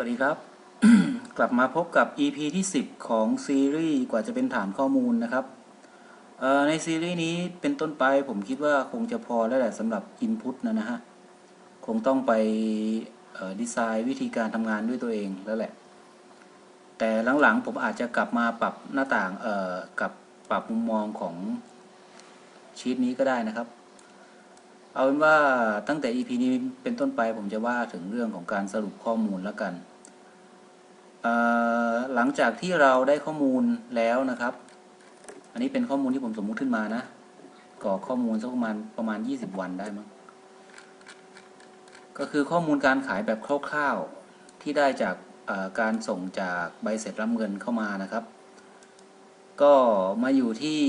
วัสดีครับ กลับมาพบกับ EP ที่ 10 ของซีรีส์กว่าจะเป็นฐานข้อมูลนะครับ ในซีรีส์นี้เป็นต้นไปผมคิดว่าคงจะพอแล้วแหละสำหรับ Input นะนะฮะ คงต้องไปดีไซน์วิธีการทำงานด้วยตัวเองแล้วแหละ แต่หลังๆผมอาจจะกลับมาปรับหน้าต่างกับปรับมุมมองของชีตนี้ก็ได้นะครับ เอาเป็นว่าตั้งแต่ EP นี้เป็นต้นไปผมจะว่าถึงเรื่องของการสรุปข้อมูลแล้วกัน หลังจากที่เราได้ข้อมูลแล้วนะครับ อันนี้เป็นข้อมูลที่ผมสมมุติขึ้นมานะกรอข้อมูลสักประมาณประมาณ 20 วันได้มั้งก็คือข้อมูลการขายแบบคร่าวๆที่ได้จากการส่งจากใบเสร็จรับเงินเข้ามานะครับ ก็มาอยู่ที่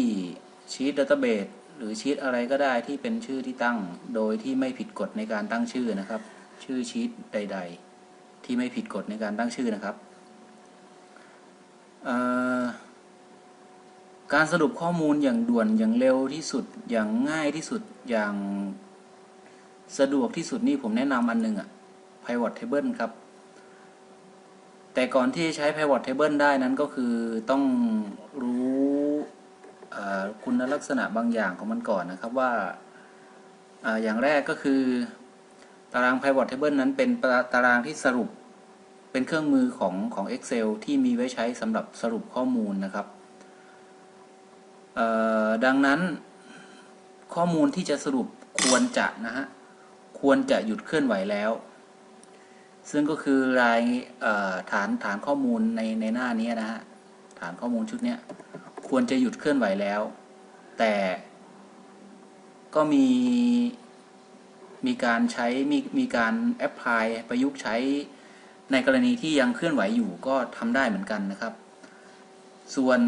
ชีตดัตเตอร์เบส หรือชีตอะไรก็ได้ที่เป็นชื่อที่ตั้งโดยที่ไม่ผิดกฎในการตั้งชื่อนะครับ ชื่อชีตใด ๆ ที่ไม่ผิดกฎในการตั้งชื่อนะครับการสรุปข้อมูลอย่างด่วนอย่างเร็วที่สุดอย่างง่ายที่สุดอย่างสะดวกที่สุดนี่ผมแนะนำอันหนึงอะ pivot table ครับ แต่ก่อนที่จะใช้ pivot table ได้นั้นก็คือต้องรู้ คุณลักษณะบางอย่างของมันก่อนนะครับว่าออย่างแรกก็คือ ตาราง pivot table นั้นเป็นตารางที่สรุปเป็นเครื่องมือของของ Excel ที่มีไว้ใช้สำหรับสรุปข้อมูลนะครับดังนั้นข้อมูลที่จะสรุปควรจะนะฮะควรจะหยุดเคลื่อนไหวแล้ว ซึ่งก็คือรายฐานฐานข้อมูลในในหน้านี้นะฮะฐานข้อมูลชุดเนี้ย ควรจะหยุดเคลื่อนไหวแล้ว แต่ก็มีมีการใช้มีมีการแอพพลายประยุกต์ใช้ในกรณีที่ยังเคลื่อนไหวอยู่ก็ทำได้เหมือนกันนะครับ ส่วน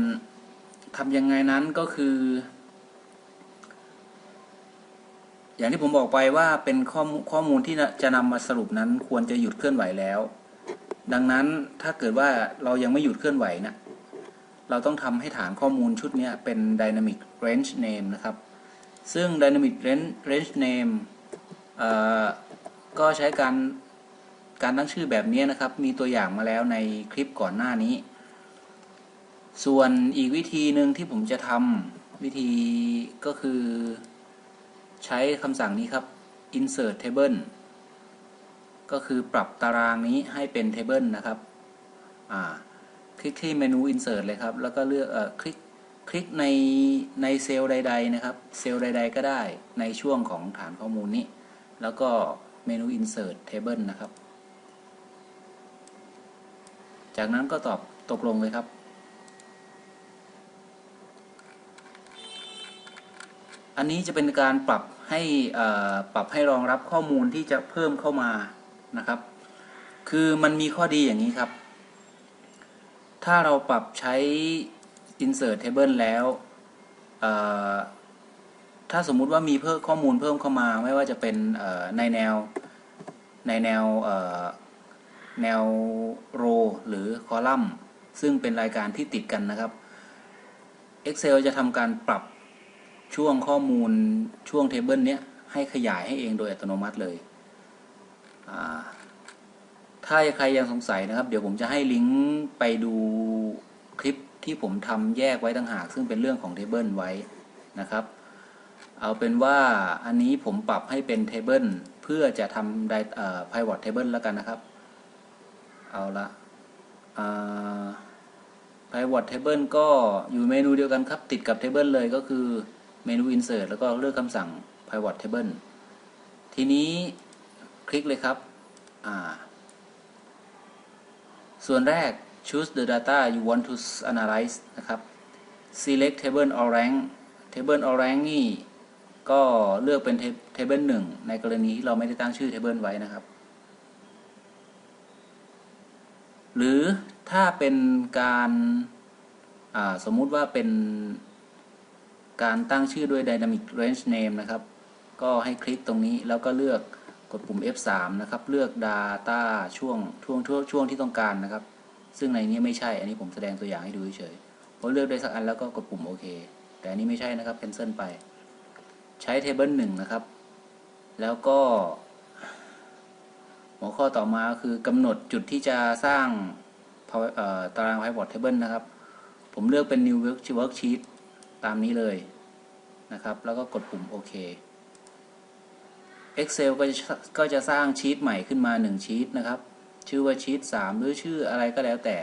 ทำยังไงนั้นก็คือ อย่างที่ผมบอกไปว่าเป็นข้อมูลข้อมูลที่จะนำมาสรุปนั้นควรจะหยุดเคลื่อนไหวแล้ว ดังนั้นถ้าเกิดว่าเรายังไม่หยุดเคลื่อนไหวนะ เราต้องทำให้ฐานข้อมูลชุดนี้เป็น dynamic range name นะครับ ซึ่ง dynamic range range name ก็ใช้การการตั้งชื่อแบบนี้นะครับ มีตัวอย่างมาแล้วในคลิปก่อนหน้านี้ ส่วนอีกวิธีหนึ่งที่ผมจะทำวิธีก็คือใช้คำสั่งนี้ครับ insert table ก็คือปรับตารางนี้ให้เป็น table นะครับ อ่า คลิกที่เมนู insert เลยครับ แล้วก็เลือกเอ่อคลิกคลิกในในเซลล์ใด ๆ นะครับ เซลล์ใด ๆ ก็ได้ในช่วงของฐานข้อมูลนี้ แล้วก็เมนู insert table นะครับ จากนั้นก็ตอบตกลงเลยครับ อันนี้จะเป็นการปรับให้ปรับให้รองรับข้อมูลที่จะเพิ่มเข้ามานะครับ คือมันมีข้อดีอย่างนี้ครับ ถ้าเราปรับใช้ insert table แล้วถ้าสมมุติว่ามีเพิ่มข้อมูลเพิ่มเข้ามาไม่ว่าจะเป็นในแนวในแนวแนว row หรือ column ซึ่งเป็นรายการที่ติดกันนะครับ Excel จะทำการปรับช่วงข้อมูลช่วงเทเบิลเนี้ยให้ขยายให้เองโดยอัตโนมัติเลย ถ้าใครยังสงสัยนะครับ เดี๋ยวผมจะให้ลิงก์ไปดูคลิปที่ผมทำแยกไว้ต่างหาก ซึ่งเป็นเรื่องของเทเบิลไว้นะครับ เอาเป็นว่าอันนี้ผมปรับให้เป็นเทเบิลเพื่อจะทำไดเอ่อ pivot table แล้วกันนะครับ เอาละ pivot table ก็อยู่เมนูเดียวกันครับ ติดกับ table เลยก็คือเมนู insert แล้วก็เลือกคำสั่ง pivot table ทีนี้คลิกเลยครับ ส่วนแรก choose the data you want to analyze นะครับ select table or rank table or rank นี่ก็เลือกเป็น table 1 ในกรณีที่เราไม่ได้ตั้งชื่อ table ไว้นะครับ หรือถ้าเป็นการสมมุติว่าเป็นการตั้งชื่อด้วย Dynamic Range Name นะครับ ก็ให้คลิกตรงนี้แล้วก็เลือก กดปุ่ม F3 นะครับ เลือก Data ช่วงช่วงช่วงช่วงที่ต้องการนะครับ ซึ่งในนี้ไม่ใช่ อันนี้ผมแสดงตัวอย่างให้ดูเฉยพอเลือกได้สักอันแล้วก็กดปุ่มโอเค แต่อันนี้ไม่ใช่นะครับ cancel ไป ใช้ Table 1 นะครับ แล้วก็ หัวข้อต่อมาคือกำหนดจุดที่จะสร้าง Power- เอ่อตาราง pivot table นะครับ ผมเลือกเป็น new work worksheet ตามนี้เลยนะครับ แล้วก็กดปุ่มโอเค Excel ก็จะก็จะสร้างชีตใหม่ขึ้นมา 1 ชีตนะครับ ชื่อว่าชีต3หรือชื่ออะไรก็แล้วแต่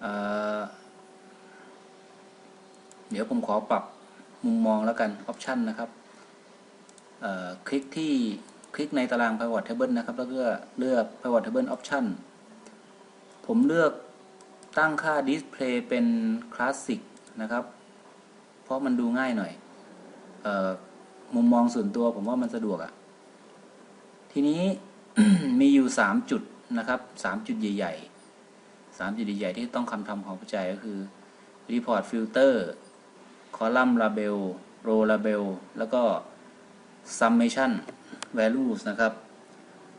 เเดี๋ยวผมขอปรับมุมมองแล้วกันออปชันนะครับคลิกที่คลิกในตาราง pivot table นะครับ แล้วก็เลือก pivot table option ผมเลือกตั้งค่า display เป็น classic นะครับ เพราะมันดูง่ายหน่อยออ มุมมองส่วนตัวผมว่ามันสะดวกอะ่ะ ทีนี้มีอยู่3จุดนะครับ3จุดใหญ่ๆ3จุดใหญ่ๆที่ต้องคำทำความเข้าใจก็คือ report filter column label row label แล้วก็ summation values นะครับ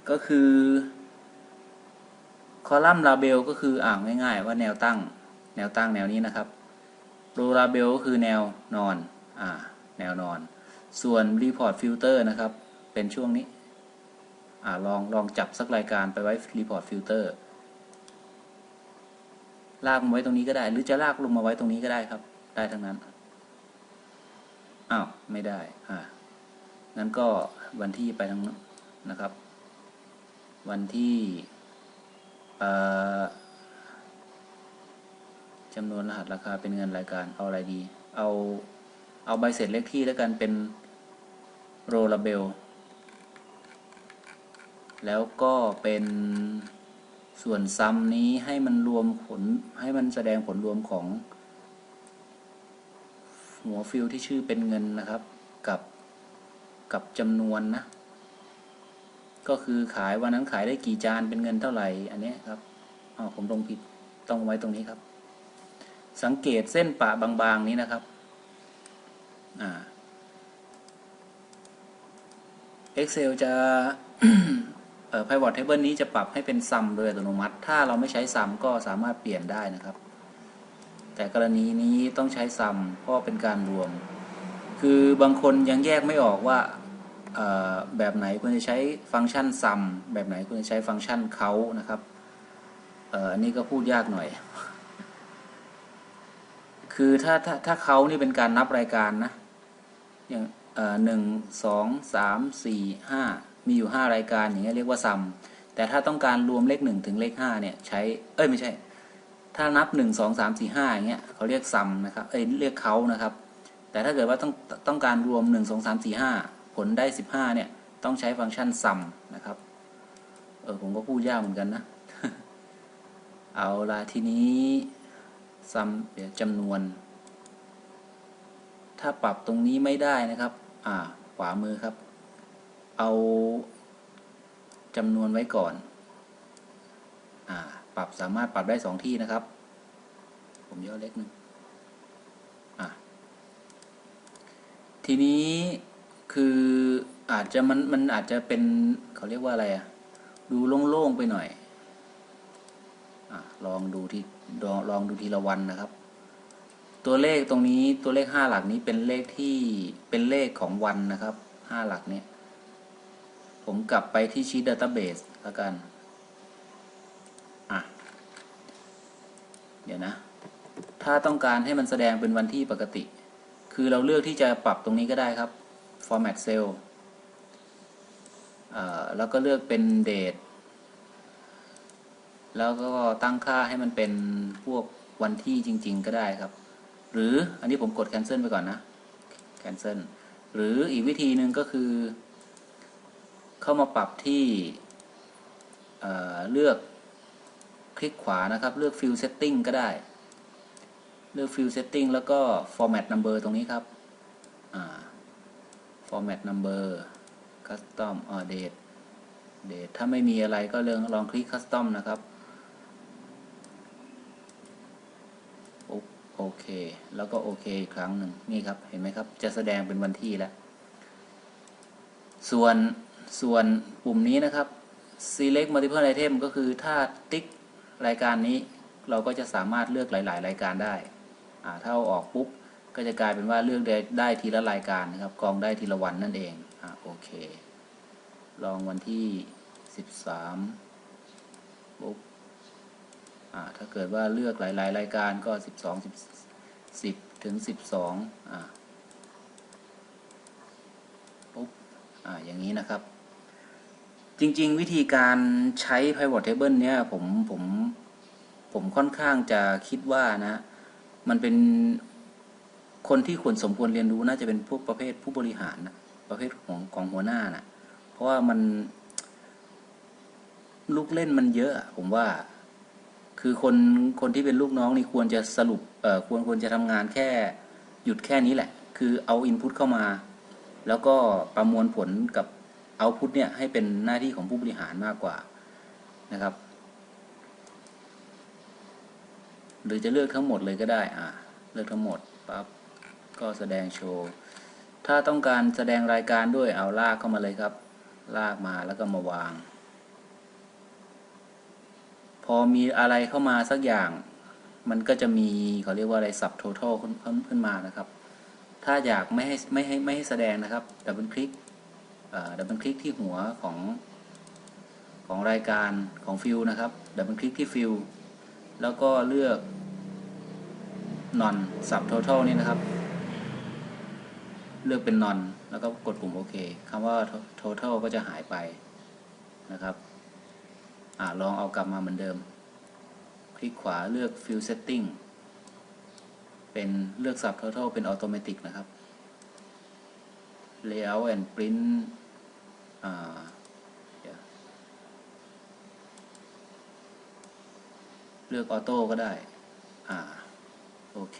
ก็คือ column label ก็คืออ่านง่ายๆ ว่าแนวตั้ง แนวตั้งแนวนี้นะครับ row label ก็คือแนวนอน อ่า แนวนอน ส่วน report filter นะครับ เป็นช่วงนี้อลองลองจับสักรายการไปไว้ report filter ลากมาไว้ตรงนี้ก็ได้ หรือจะลากลงมาไว้ตรงนี้ก็ได้ครับ ได้ทั้งนั้น อ้าว ไม่ได้ อ่างั้นก็วันที่ไปทั้งนั้นนะครับ วันที่จำนวนรหัสราคาเป็นเงินรายการ เอาอะไรดี เอา เอาใบเสร็จเลขที่แล้วกันเป็น โรลาเบลแล้วก็เป็นส่วนซัมนี้ให้มันรวมผลให้มันแสดงผลรวมของ หัวฟิลที่ชื่อเป็นเงินนะครับ กับกับจำนวนนะ ก็คือขายวันนั้นขายได้กี่จานเป็นเงินเท่าไหร่อันนี้ครับอ๋อผมลงผิดต้องไว้ตรงนี้ครับ สังเกตเส้นปะบางๆนี้นะครับ อ่า Excel จะเอ่อ pivot table นี้จะปรับให้เป็น sum โดยอัตโนมัติ ถ้าเราไม่ใช้ sum ก็สามารถเปลี่ยนได้นะครับ แต่กรณีนี้ต้องใช้ sum เพราะเป็นการรวม คือบางคนยังแยกไม่ออกว่าแบบไหนควรจะใช้ฟังก์ชัน sum แบบไหนควรจะใช้ฟังก์ชัน count นะครับอันนี้ก็พูดยากหน่อย คือถ้าถ้าถ้าเขานี่เป็นการนับรายการนะอย่าง หนึ่งสองสามสี่ห้ามีอยู่ห้ารายการอย่างเงี้ยเรียกว่าซัมแต่ถ้าต้องการรวมเลขหนึ่งถึงเลขห้าเนี่ยใช้เอ้ยไม่ใช่ ถ้านับหนึ่งสองสามสี่ห้าอย่างเงี้ยเขาเรียกซัมนะครับเอ้ยเรียกเขานะครับ แต่ถ้าเกิดว่าต้องต้องการรวมหนึ่งสองสามสี่ห้าผลได้สิบห้าเนี่ยต้องใช้ฟังก์ชันซัมนะครับเออผมก็พูดยากเหมือนกันนะ เอาละทีนี้ซัมเดี๋ยวจำนวน ถ้าปรับตรงนี้ไม่ได้นะครับ อ่า ขวามือครับ เอาจำนวนไว้ก่อน อ่า ปรับสามารถปรับได้สองที่นะครับ ผมย่อเล็กหนึงอ่าทีนี้คืออาจจะมันมันอาจจะเป็นเขาเรียกว่าอะไรอะดูโล่งๆไปหน่อยอลองดูที่ลองลองดูทีละวันนะครับ ตัวเลขตรงนี้ตัวเลขห้าหลักนี้เป็นเลขที่เป็นเลขของวันนะครับห้าหลักเนี่ย ผมกลับไปที่ชีตดัต t ต b เบสแล้วกัน อะ เดี๋ยวนะ ถ้าต้องการให้มันแสดงเป็นวันที่ปกติ คือเราเลือกที่จะปรับตรงนี้ก็ได้ครับ format cell เอ่อแล้วก็เลือกเป็น date แล้วก็ตั้งค่าให้มันเป็นพวกวันที่จริง ๆ ก็ได้ครับ หรืออันนี้ผมกด cancel ไปก่อนนะ cancel หรืออีกวิธีหนึ่งก็คือ เข้ามาปรับที่เเลือกคลิกขวานะครับ เลือก fill setting ก็ได้ เลือก fill setting แล้วก็ format number ตรงนี้ครับอ่า format number custom อ่า date date ถ้าไม่มีอะไรก็เลือกลองคลิก custom นะครับ โอโอ เค แล้วก็โอเคอีกครั้งหนึ่งนี่ครับเห็นไหมครับ จะแสดงเป็นวันที่แล้ว ส่วนส่วนปุ่มนี้นะครับ select multiple item ก็คือถ้าติ๊กรายการนี้ เราก็จะสามารถเลือกหลาย ๆ รายการได้ถ้าเอาออกปุ๊บก็จะกลายเป็นว่าเลือกได้ได้ทีละรายการนะครับ กองได้ทีละวันนั่นเองอ่าโอเค ลองวันที่สิบสามปุ๊บ ถ้าเกิดว่าเลือกหลาย ๆ รายการก็สิบสองสิบถึงสิบสองอ่าปุ๊บอ่าอย่างนี้นะครับ จริง ๆ วิธีการใช้ pivot table เนี่ยผมผมผมค่อนข้างจะคิดว่านะ มันเป็นคนที่ควรสมควรเรียนรู้น่าจะเป็นพวกประเภทผู้บริหารนะประเภทของของหัวหน้านะเพราะว่ามันลูกเล่นมันเยอะ ผมว่า คือคนคนที่เป็นลูกน้องนี่ควรจะสรุปเอ่อควรควรจะทำงานแค่หยุดแค่นี้แหละ คือเอาอินพุตเข้ามา แล้วก็ประมวลผลกับเอาพุตเนี่ยให้เป็นหน้าที่ของผู้บริหารมากกว่านะครับ หรือจะเลือกทั้งหมดเลยก็ได้อ่าเลือกทั้งหมดปั๊บก็แสดงโชว์ ถ้าต้องการแสดงรายการด้วยเอาลากเข้ามาเลยครับ ลากมาแล้วก็มาวาง พอมีอะไรเข้ามาสักอย่าง มันก็จะมีเขาเรียกว่าอะไรสับ total ขึ้นขึ้นขึ้นมานะครับ ถ้าอยากไม่ให้ไม่ให้ไม่ให้แสดงนะครับดับเบิลคลิกดับเบิลคลิกที่หัวของของรายการของฟิลนะครับดับเบิลคลิกที่ฟิลแล้วก็เลือก non sub total นี่นะครับ เลือกเป็น non แล้วก็กดปุ่มโอเคคำว่า total ก็จะหายไปนะครับ อ่าลองเอากลับมาเหมือนเดิม คลิกขวาเลือก fill setting เป็นเลือก sub total เป็น automatic นะครับ layout and print อ่าเดี๋ยวเลือกออโต้ก็ได้ อ่า โอเค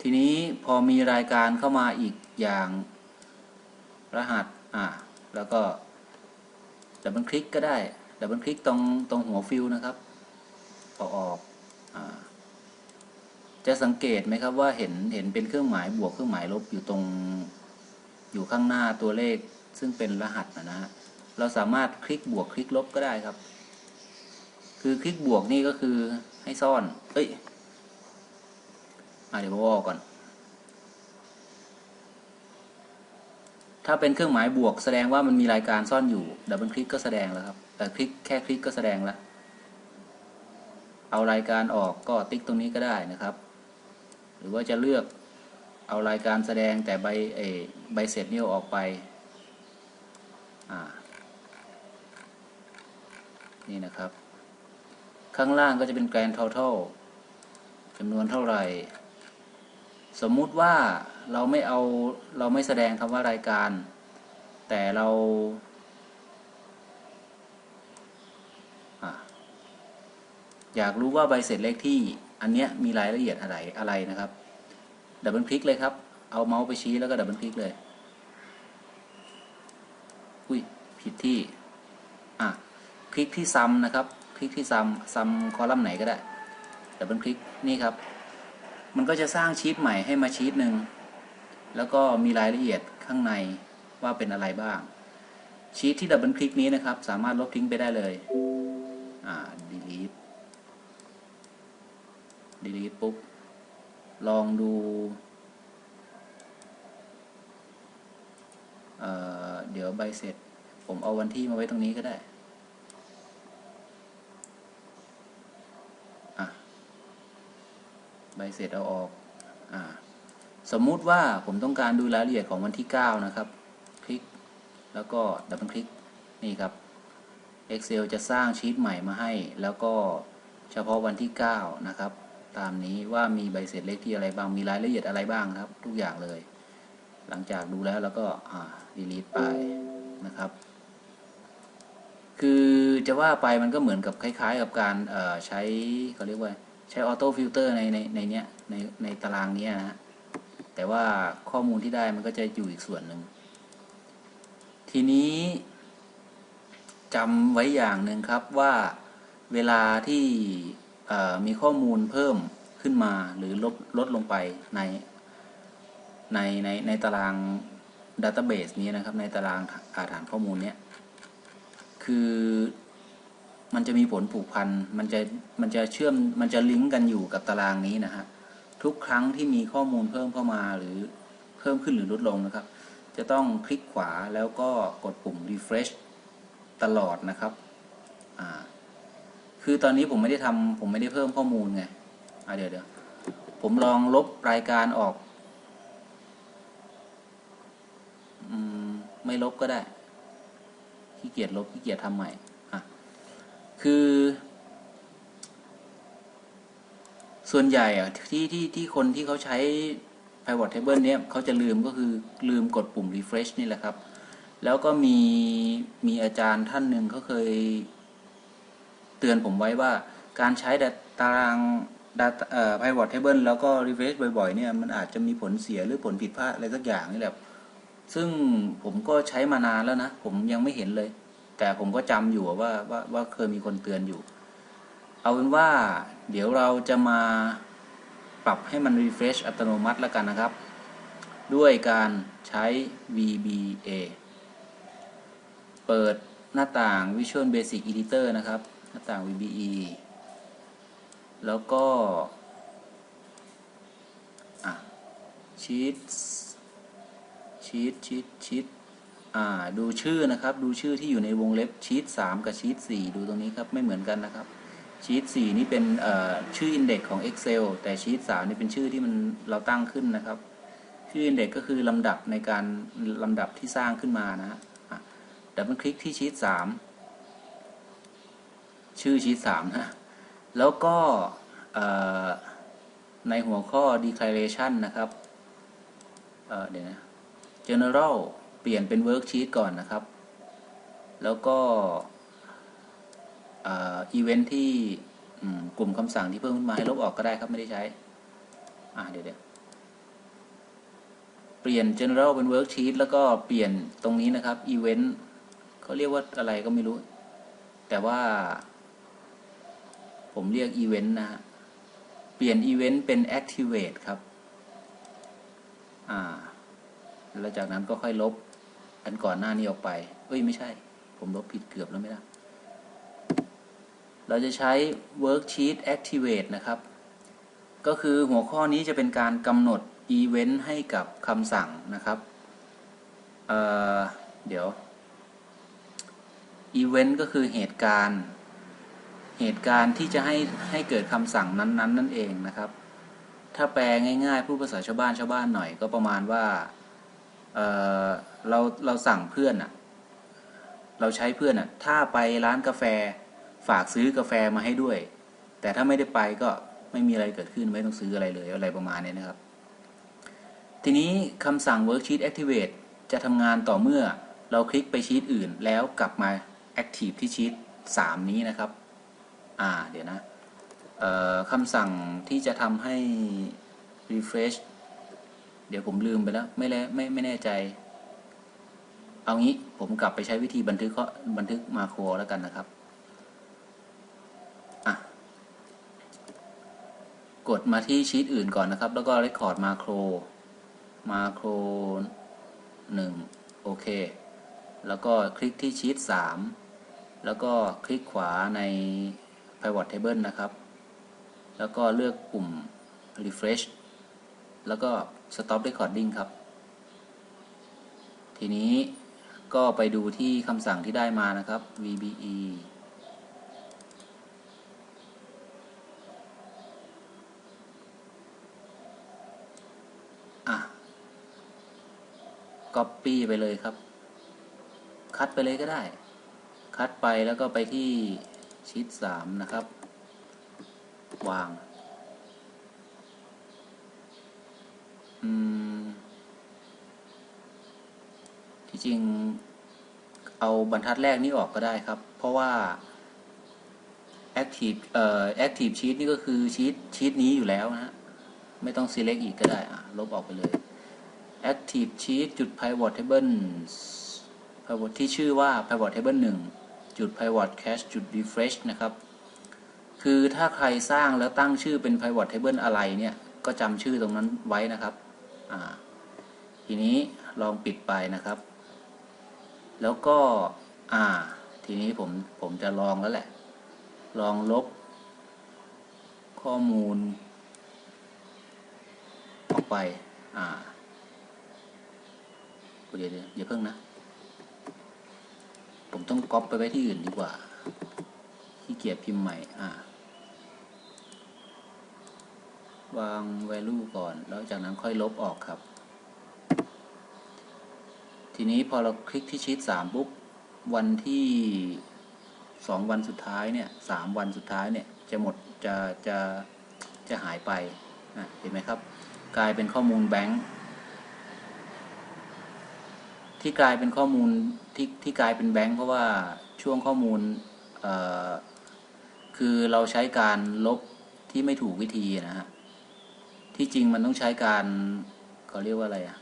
ทีนี้พอมีรายการเข้ามาอีกอย่างรหัส อ่า แล้วก็ดับเบิลคลิกก็ได้ ดับเบิลคลิกตรงตรงหัวฟิลนะครับเอาออกอจะสังเกตไหมครับว่าเห็นเห็นเป็นเครื่องหมายบวกเครื่องหมายลบอยู่ตรงอยู่ข้างหน้าตัวเลขซึ่งเป็นรหัสนะนะฮะเราสามารถคลิกบวกคลิกลบก็ได้ครับ คือคลิกบวกนี่ก็คือให้ซ่อน เอ้ยอเดี๋ยวผมออกก่อน ถ้าเป็นเครื่องหมายบวกแสดงว่ามันมีรายการซ่อนอยู่ดับเบิลคลิกก็แสดงแล้วครับ แต่คลิกแค่คลิกก็แสดงแล้ว เอารายการออกก็ติ๊กตรงนี้ก็ได้นะครับ หรือว่าจะเลือกเอารายการแสดงแต่ใบเอใบเสร็จนี่เออกไปอ่านี่นะครับ ข้างล่างก็จะเป็น grand total จำนวนเท่าไหร่ สมมุติว่า เราไม่เอาเราไม่แสดงคำว่ารายการ แต่เราอยากรู้ว่าใบเสร็จเลขที่อันเนี้ยมีรายละเอียดอะไรอะไรนะครับดับเบิลคลิกเลยครับ เอาเมาส์ไปชี้แล้วก็ดับเบิลคลิกเลย อุ้ยผิดที่ อะ คลิกที่ซัมนะครับ คลิกที่ซัมซัมคอลัมน์ไหนก็ได้ดับเบิลคลิกนี่ครับ มันก็จะสร้างชีตใหม่ให้มาชีตหนึ่ง แล้วก็มีรายละเอียดข้างในว่าเป็นอะไรบ้าง ชีตที่ดับเบิลคลิกนี้นะครับ สามารถลบทิ้งไปได้เลย อ่า delete delete ปุ๊บ ลองดูเอ่อเดี๋ยวใบเสร็จ ผมเอาวันที่มาไว้ตรงนี้ก็ได้ใบเสร็จเอาออก อ่า สมมุติว่าผมต้องการดูรายละเอียดของวันที่ 9 นะครับ คลิกแล้วก็ดับเบิลคลิกนี่ครับ Excel จะสร้างชีตใหม่มาให้ แล้วก็เฉพาะวันที่ 9 นะครับ ตามนี้ว่ามีใบเสร็จเลขที่อะไรบ้างมีรายละเอียดอะไรบ้างครับ ทุกอย่างเลย หลังจากดูแล้วแล้วก็อ่า delete ไปนะครับ คือจะว่าไปมันก็เหมือนกับคล้าย ๆ กับการใช้เขาเรียกว่าใช้ออโต้ฟิลเตอร์ในในในเนี้ยในในตารางเนี้ยนะฮะ แต่ว่าข้อมูลที่ได้มันก็จะอยู่อีกส่วนหนึ่ง ทีนี้จำไว้อย่างหนึ่งครับว่าเวลาที่มีข้อมูลเพิ่มขึ้นมาหรือลดลดลงไปในในในในตารางดัตเตอร์เบสนี้นะครับ ในตารางอาฐานข้อมูลเนี้ยคือมันจะมีผลผูกพัน มันจะ มันจะเชื่อม มันจะลิงก์กันอยู่กับตารางนี้นะฮะ ทุกครั้งที่มีข้อมูลเพิ่มเข้ามาหรือเพิ่มขึ้นหรือลดลงนะครับ จะต้องคลิกขวาแล้วก็กดปุ่ม refresh ตลอดนะครับคือตอนนี้ผมไม่ได้ทำผมไม่ได้เพิ่มข้อมูลไงเดี๋ยวเดี๋ยวผมลองลบรายการออกอมไม่ลบก็ได้ขี้เกียจลบขี้เกียจทำใหม่อะคือ ส่วนใหญ่อะที่ที่ที่คนที่เขาใช้ pivot table เนี้ยเขาจะลืมก็คือลืมกดปุ่ม refresh นี่แหละครับ แล้วก็มีมีอาจารย์ท่านหนึ่งเขาเคย เตือนผมไว้ว่าการใช้ตาราง data เอ่อ pivot table แล้วก็ refresh บ่อยๆ เนี่ยมันอาจจะมีผลเสียหรือผลผิดพลาดอะไรสักอย่างนี่แหละ ซึ่งผมก็ใช้มานานแล้วนะ ผมยังไม่เห็นเลย แต่ผมก็จำอยู่ว่าว่าว่าเคยมีคนเตือนอยู่ เอาเป็นว่าเดี๋ยวเราจะมาปรับให้มัน refresh อัตโนมัติแล้วกันนะครับ ด้วยการใช้ VBA เปิดหน้าต่าง Visual Basic Editor นะครับ หน้าต่าง VBE แล้วก็อะ Sheets ชีตชีตชีตอ่า ดูชื่อนะครับ ดูชื่อที่อยู่ในวงเล็บชีตสามกับชีตสี่ดูตรงนี้ครับ ไม่เหมือนกันนะครับ ชีตสี่นี่เป็นชื่ออินเด็กของ Excel แต่ชีตสามนี่เป็นชื่อที่มันเราตั้งขึ้นนะครับ ชื่ออินเด็กก็คือลำดับในการลำดับที่สร้างขึ้นมานะฮะดับเบิลคลิกที่ชีตสามชื่อชีตสามนะแล้วก็ในหัวข้อ declaration นะครับเดี๋ยวนะ general เปลี่ยนเป็น worksheet ก่อนนะครับ แล้วก็ event ที่กลุ่มคำสั่งที่เพิ่มขึ้นมาให้ลบออกก็ได้ครับไม่ได้ใช้ อ่าเดี๋ยวเดี๋ยวเปลี่ยน general เป็น worksheet แล้วก็เปลี่ยนตรงนี้นะครับ event เขาเรียกว่าอะไรก็ไม่รู้ แต่ว่า ผมเรียก event นะฮะ เปลี่ยน event เป็น activate ครับ อ่า แล้วจากนั้นก็ค่อยลบอันก่อนหน้านี้ออกไป เอ้ย ไม่ใช่ ผมลบผิดเกือบแล้วไม่ได้ เราจะใช้ worksheet activate นะครับ ก็คือหัวข้อนี้จะเป็นการกำหนด event ให้กับคำสั่งนะครับเเดี๋ยว event ก็คือเหตุการณ์ เหตุการณ์ที่จะให้ให้เกิดคำสั่งนั้นๆนนนั่นเองนะครับ ถ้าแปลง่ายๆผู้ภาษาชาวบ้านชาวบ้านหน่อยก็ประมาณว่าเเราเราสั่งเพื่อนอะเราใช้เพื่อนอะถ้าไปร้านกาแฟ ฝากซื้อกาแฟมาให้ด้วย แต่ถ้าไม่ได้ไปก็ไม่มีอะไรเกิดขึ้นไม่ต้องซื้ออะไรเลยอะไรประมาณนี้นะครับ ทีนี้คำสั่ง worksheet activate จะทำงานต่อเมื่อเราคลิกไปชีตอื่น แล้วกลับมา active ที่ชีต3นี้นะครับ อ่าเดี๋ยวนะคำสั่งที่จะทำให้ refresh เดี๋ยวผมลืมไปแล้ว ไม่แล้วไม่ไม่แน่ใจ เอางี้ผมกลับไปใช้วิธีบันทึกเขาบันทึกมาโครแล้วกันนะครับอะ กดมาที่ชีตอื่นก่อนนะครับ แล้วก็เรคคอร์ดมาโครมาโครหนึ่งโอเค แล้วก็คลิกที่ชีตสามแล้วก็คลิกขวาใน pivot table นะครับ แล้วก็เลือกปุ่ม refresh แล้วก็ stop recording ครับ ทีนี้ก็ไปดูที่คำสั่งที่ได้มานะครับ VBE copy ไปเลยครับ คัดไปเลยก็ได้ คัดไปแล้วก็ไปที่ชีต3นะครับ วางที่จริง เอาบรรทัดแรกนี้ออกก็ได้ครับ เพราะว่า active เอ่อ active sheet นี่ก็คือชีตชีตนี้อยู่แล้วนะ ไม่ต้อง select อีกก็ได้อะลบออกไปเลย active sheet จุด pivot table pivot ที่ชื่อว่า pivot table 1 จุด pivot cache จุด refresh นะครับ คือถ้าใครสร้างแล้วตั้งชื่อเป็น pivot table อะไรเนี่ย ก็จำชื่อตรงนั้นไว้นะครับทีนี้ลองปิดไปนะครับ แล้วก็ อ่า ทีนี้ผมผมจะลองแล้วแหละ ลองลบ ข้อมูล ออกไป อ่า เดี๋ยวเดี๋ยวอย่าเพิ่งนะ ผมต้องก๊อปไปไว้ที่อื่นดีกว่าขี้เกียจพิมพ์ใหม่ อ่าวาง value ก่อน แล้วจากนั้นค่อยลบออกครับ ทีนี้พอเราคลิกที่ชีตสามปุ๊บ วันที่สองวันสุดท้ายเนี่ยสามวันสุดท้ายเนี่ย จะหมดจะจะจะหายไปนะเห็นไหมครับ กลายเป็นข้อมูลแบงค์ ที่กลายเป็นข้อมูลที่ที่กลายเป็นแบงค์เพราะว่าช่วงข้อมูลคือเราใช้การลบที่ไม่ถูกวิธีนะฮะที่จริงมันต้องใช้การเขาเรียกว่าอะไรอะ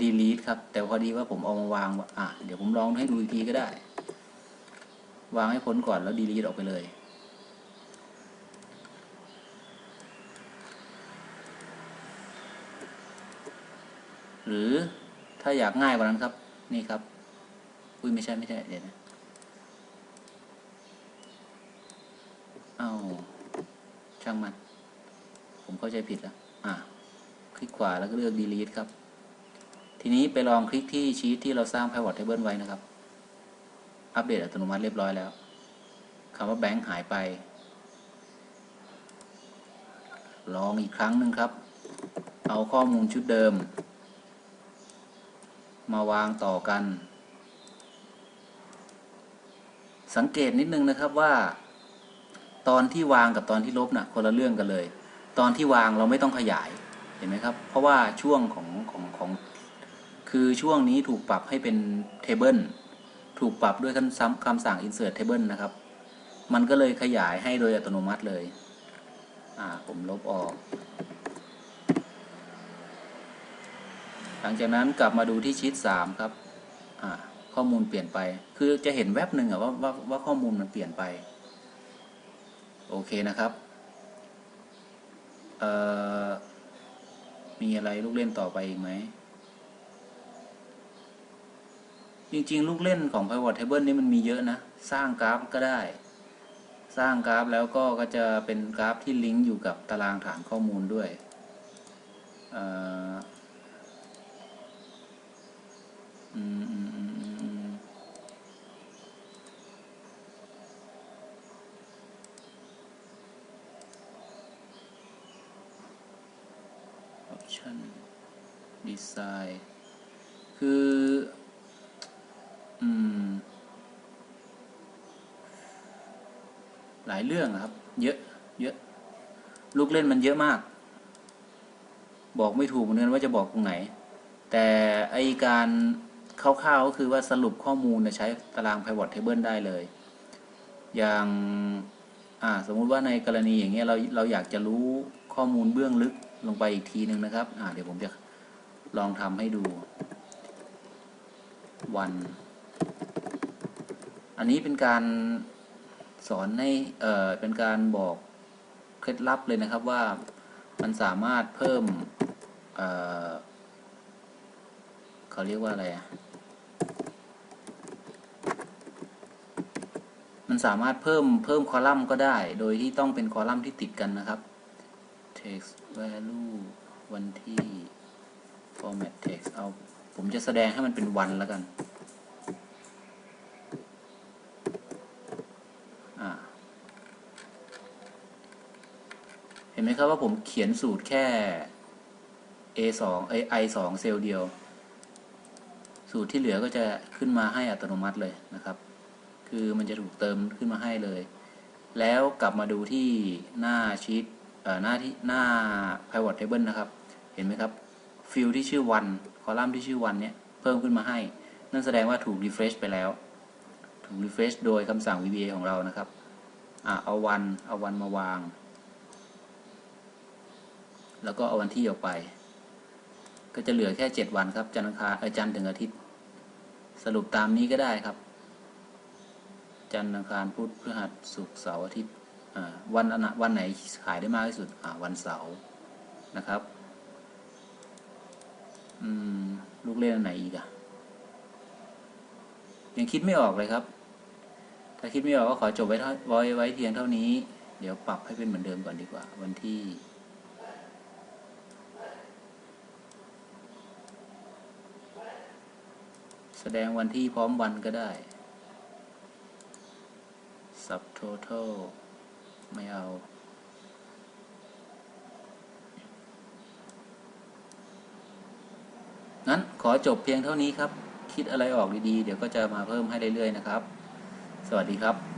delete ครับ แต่พอดีว่าผมเอามาวางว่าอะเดี๋ยวผมลองให้ดูอีกทีก็ได้ วางให้พ้นก่อนแล้ว delete ออกไปเลยหรือ ถ้าอยากง่ายกว่านั้นครับ นี่ครับ อุ้ยไม่ใช่ไม่ใช่เดี๋ยวนะเอาช่างมัน ผมเข้าใจผิดแล้วอะคลิกขวาแล้วก็เลือก delete ครับ ทีนี้ไปลองคลิกที่ชีตที่เราสร้าง pivot table ไว้นะครับ อัปเดตอัตโนมัติเรียบร้อยแล้วคำว่า bank หายไป ลองอีกครั้งหนึ่งครับ เอาข้อมูลชุดเดิม มาวางต่อกัน สังเกตนิดนึงนะครับว่า ตอนที่วางกับตอนที่ลบนะ่ะคนละเรื่องกันเลย ตอนที่วางเราไม่ต้องขยายเห็นไหมครับ เพราะว่าช่วงของของของคือช่วงนี้ถูกปรับให้เป็นเทเบิลถูกปรับด้วยคำซ้ำคำสั่ง insert table นะครับ มันก็เลยขยายให้โดยอัตโนมัติเลย อ่า ผมลบออก หลังจากนั้นกลับมาดูที่ชีตสามครับข้อมูลเปลี่ยนไป คือจะเห็นแวบหนึ่งอะว่าว่าว่าข้อมูลมันเปลี่ยนไป โอเคนะครับมีอะไรลูกเล่นต่อไปอีกไหม จริงๆ ลูกเล่นของ pivot table นี่มันมีเยอะนะ สร้างกราฟก็ได้ สร้างกราฟแล้วก็ก็จะเป็นกราฟที่ลิงก์อยู่กับตารางฐานข้อมูลด้วย เอ่อ อืมอืมอืมอืมอืม option design คือ อืม หลายเรื่องอะครับ เยอะ เยอะ ลูกเล่นมันเยอะมาก บอกไม่ถูกเหมือนกันว่าจะบอกตรงไหน แต่ไอการ คร่าวๆก็คือว่าสรุปข้อมูลใช้ตาราง pivot table ได้เลย อย่างสมมุติว่าในกรณีอย่างเงี้ยเราเราอยากจะรู้ข้อมูลเบื้องลึกลงไปอีกทีหนึ่งนะครับเดี๋ยวผมจะลองทำให้ดูวัน อันนี้เป็นการสอนให้เอ่อเป็นการบอกเคล็ดลับเลยนะครับว่ามันสามารถเพิ่มเอ่อเขาเรียกว่าอะไรอะ มันสามารถเพิ่มเพิ่มคอลัมน์ก็ได้ โดยที่ต้องเป็นคอลัมน์ที่ติดกันนะครับ text value วันที่ format text เอา ผมจะแสดงให้มันเป็นวันแล้วกันเห็นไหมครับว่าผมเขียนสูตรแค่ a 2 i 2เซลล์เดียว สูตรที่เหลือก็จะขึ้นมาให้อัตโนมัติเลยนะครับ คือมันจะถูกเติมขึ้นมาให้เลย แล้วกลับมาดูที่หน้าชีตเอ่อหน้าที่หน้า pivot table นะครับ เห็นไหมครับฟิลที่ชื่อวันคอลัมน์ที่ชื่อวันเนี้ยเพิ่มขึ้นมาให้ นั่นแสดงว่าถูก refresh ไปแล้ว ถูก refresh โดยคำสั่ง VBA ของเรานะครับอะเอาวันเอาวันมาวาง แล้วก็เอาวันที่ออกไป ก็จะเหลือแค่ 7 วันครับ จันทร์คาจันทร์ถึงอาทิตย์ สรุปตามนี้ก็ได้ครับ จันทร์อังคารพุธพฤหัสศุกร์เสาร์อาทิตย์วันวันไหนขายได้มากที่สุดวันเสาร์นะครับลูกเล่นอันไหนอีกอะยังคิดไม่ออกเลยครับ ถ้าคิดไม่ออกก็ขอจบไว้เท่าไว้ไว้เพียงเท่านี้ เดี๋ยวปรับให้เป็นเหมือนเดิมก่อนดีกว่า วันที่แสดงวันที่พร้อมวันก็ได้ subtotal ไม่เอา งั้นขอจบเพียงเท่านี้ครับ คิดอะไรออกดีๆ เดี๋ยวก็จะมาเพิ่มให้เรื่อยๆนะครับ สวัสดีครับ